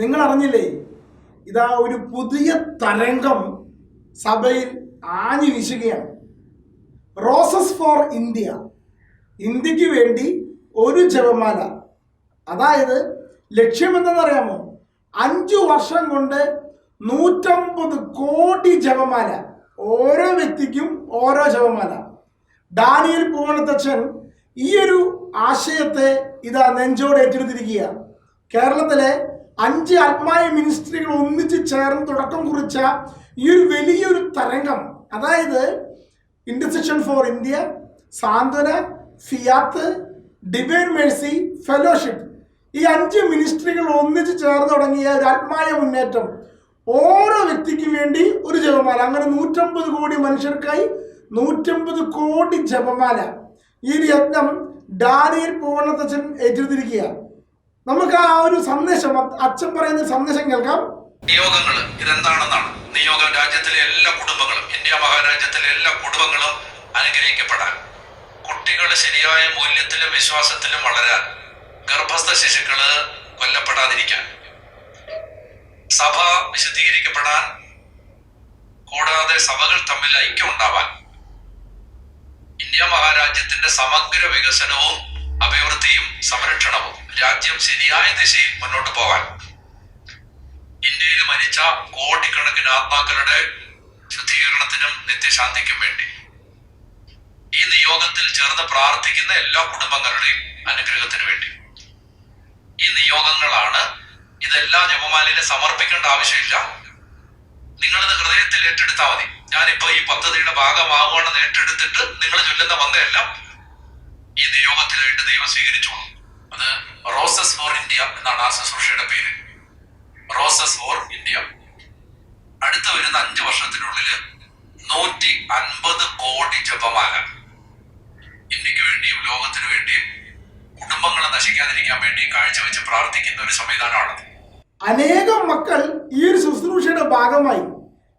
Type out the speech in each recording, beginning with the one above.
നിങ്ങൾ അറിഞ്ഞില്ലേ ഇതാ ഒരു പുതിയ തരംഗം സഭയിൽ ആഞ്ഞു വീശുകയാണ്. റോസസ് ഫോർ ഇന്ത്യ ഇന്ത്യയ്ക്ക് വേണ്ടി ഒരു ജപമാല. അതായത് ലക്ഷ്യമെന്തെന്നറിയാമോ? അഞ്ചു വർഷം കൊണ്ട് നൂറ്റമ്പത് കോടി ജപമാല. ഓരോ വ്യക്തിക്കും ഓരോ ജപമാല. ഡാനിയൽ പൂവണത്തച്ഛൻ ഈ ഒരു ആശയത്തെ ഇതാ നെഞ്ചോട് ഏറ്റെടുത്തിരിക്കുക കേരളത്തിലെ അഞ്ച് ആത്മായ മിനിസ്ട്രികൾ ഒന്നിച്ച് ചേർന്ന് തുടക്കം കുറിച്ച ഈ ഒരു വലിയൊരു തരംഗം. അതായത് intersection for India Santhwana Fiat divine mercy fellowship ഈ അഞ്ച് മിനിസ്ട്രികൾ ഒന്നിച്ച് ചേർന്ന് തുടങ്ങിയ ഒരു ആത്മായ മുന്നേറ്റം. ഓരോ വ്യക്തിക്കും വേണ്ടി ഒരു ജപമാല. അങ്ങനെ നൂറ്റമ്പത് കോടി മനുഷ്യർക്കായി നൂറ്റമ്പത് കോടി ജപമാല. ഈ ഒരു യജ്ഞം ഡാനിയൽ പൂവണ്ണത്തച്ഛൻ ഏറ്റെടുത്തിരിക്കുക നമുക്ക് ആ ഒരു സന്ദേശം അച്ഛൻ പറയുന്ന സന്ദേശം കേൾക്കാം. നിയോഗങ്ങൾ ഇതെന്താണെന്നാണ്. നിയോഗം രാജ്യത്തിലെ എല്ലാ കുടുംബങ്ങളും ഇന്ത്യ മഹാരാജ്യത്തിലെ എല്ലാ കുടുംബങ്ങളും അനുഗ്രഹിക്കപ്പെടാൻ. കുട്ടികൾ ശരിയായ മൂല്യത്തിലും വിശ്വാസത്തിലും വളരാൻ. ഗർഭസ്ഥ ശിശുക്കൾ കൊല്ലപ്പെടാതിരിക്കാൻ. സഭ വിശദീകരിക്കപ്പെടാൻ കൂടാതെ സഭകൾ തമ്മിൽ ഐക്യം ഉണ്ടാവാൻ. ഇന്ത്യ മഹാരാജ്യത്തിന്റെ സമഗ്ര വികസനവും അഭിവൃദ്ധിയും സംരക്ഷണവും രാജ്യം ശരിയായ ദിശയിൽ മുന്നോട്ട് പോകാൻ. ഇന്ത്യയിൽ മരിച്ച കോടിക്കണക്കിന് ആത്മാക്കളുടെ ശുദ്ധീകരണത്തിനും നിത്യശാന്തിക്കും വേണ്ടി. ഈ നിയോഗത്തിൽ ചേർന്ന് പ്രാർത്ഥിക്കുന്ന എല്ലാ കുടുംബങ്ങളുടെയും അനുഗ്രഹത്തിന് വേണ്ടി. ഈ നിയോഗങ്ങളാണ് ഇതെല്ലാം ജപമാലിനെ സമർപ്പിക്കേണ്ട ആവശ്യമില്ല. നിങ്ങളിത് ഹൃദയത്തിൽ ഏറ്റെടുത്താൽ മതി. ഞാനിപ്പോ ഈ പദ്ധതിയുടെ ഭാഗമാവുകയാണെന്ന് ഏറ്റെടുത്തിട്ട് നിങ്ങൾ ചൊല്ലുന്ന വന്നതെല്ലാം ഈ നിയോഗത്തിലായിട്ട് ദൈവം സ്വീകരിച്ചോളും അത് റോസസ് ഫോർ ഇന്ത്യ എന്നാണ് ആ ശുശ്രൂഷയുടെ പേര്. Roses for India. അടുത്ത വരുന്ന അഞ്ചു വർഷത്തിനുള്ളിൽ നൂറ്റി അൻപത് കോടി ജപമാല ഇന്ത്യയ്ക്ക് വേണ്ടിയും ലോകത്തിനു വേണ്ടിയും കുടുംബങ്ങളെ നശിക്കാതിരിക്കാൻ വേണ്ടി കാഴ്ചവെച്ച് പ്രാർത്ഥിക്കുന്ന ഒരു സംവിധാനമാണ് അനേകം മക്കൾ ഈ ഒരു ശുശ്രൂഷയുടെ ഭാഗമായി.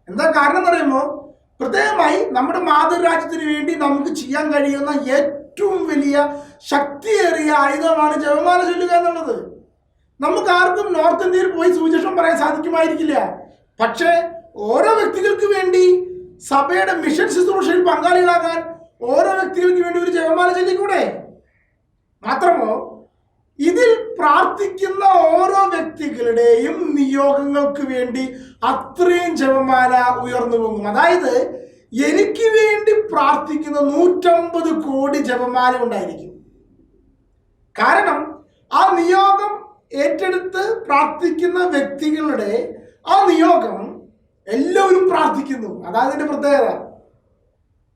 എന്താ കാരണം എന്നറിയുമോ പ്രത്യേകമായി നമ്മുടെ മാതൃരാജ്യത്തിന് വേണ്ടി നമുക്ക് ചെയ്യാൻ കഴിയുന്ന ഏറ്റവും വലിയ ശക്തിയേറിയ ആയുധമാണ് ജപമാല ചൊല്ലുക എന്നുള്ളത്. നമുക്ക് ആർക്കും നോർത്ത് ഇന്ത്യയിൽ പോയി സുവിശേഷം പറയാൻ സാധിക്കുമായിരിക്കില്ല. പക്ഷേ ഓരോ വ്യക്തികൾക്ക് വേണ്ടി സഭയുടെ മിഷൻ ശുശ്രൂഷയിൽ പങ്കാളികളാകാൻ ഓരോ വ്യക്തികൾക്ക് വേണ്ടി ഒരു ജപമാല ചൊല്ലിക്കൂടെ മാത്രമോ? ഇതിൽ പ്രാർത്ഥിക്കുന്ന ഓരോ വ്യക്തികളുടെയും നിയോഗങ്ങൾക്ക് വേണ്ടി അത്രയും ജപമാല ഉയർന്നു പോകും അതായത് എനിക്ക് വേണ്ടി പ്രാർത്ഥിക്കുന്ന നൂറ്റമ്പത് കോടി ജപമാല ഉണ്ടായിരിക്കും. കാരണം ആ നിയോഗം ഏറ്റെടുത്ത് പ്രാർത്ഥിക്കുന്ന വ്യക്തികളുടെ ആ നിയോഗം എല്ലാവരും പ്രാർത്ഥിക്കുന്നു. അതാണ് അതിന്റെ പ്രത്യേകത.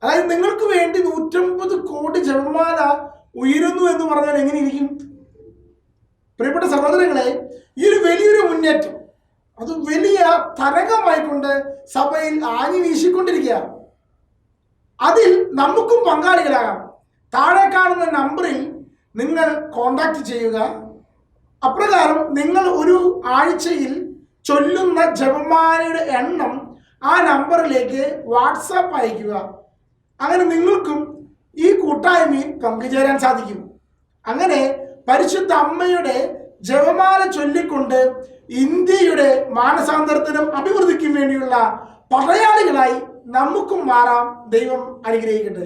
അതായത് നിങ്ങൾക്ക് വേണ്ടി നൂറ്റമ്പത് കോടി ജപമാല ഉയരുന്നു എന്ന് പറഞ്ഞാൽ എങ്ങനെ ഇരിക്കും? പ്രിയപ്പെട്ട സഹോദരങ്ങളെ ഈ ഒരു വലിയൊരു മുന്നേറ്റം അത് വലിയ തരംഗമായിക്കൊണ്ട് സഭയിൽ ആഞ്ഞു വീശിക്കൊണ്ടിരിക്കുകയാണ്. അതിൽ നമുക്കും പങ്കാളികളാകാം. താഴെ കാണുന്ന നമ്പറിൽ നിങ്ങൾ കോണ്ടാക്ട് ചെയ്യുക. അപ്രകാരം നിങ്ങൾ ഒരു ആഴ്ചയിൽ ചൊല്ലുന്ന ജപമാലയുടെ എണ്ണം ആ നമ്പറിലേക്ക് വാട്സാപ്പ് അയക്കുക അങ്ങനെ നിങ്ങൾക്കും ഈ കൂട്ടായ്മയിൽ പങ്കുചേരാൻ സാധിക്കും. അങ്ങനെ പരിശുദ്ധ അമ്മയുടെ ജപമാല ചൊല്ലിക്കൊണ്ട് ഇന്ത്യയുടെ മാനസാന്തരത്തിനും അഭിവൃദ്ധിക്കും വേണ്ടിയുള്ള പടയാളികളായി നമുക്കും മാറാം ദൈവം അനുഗ്രഹിക്കട്ടെ.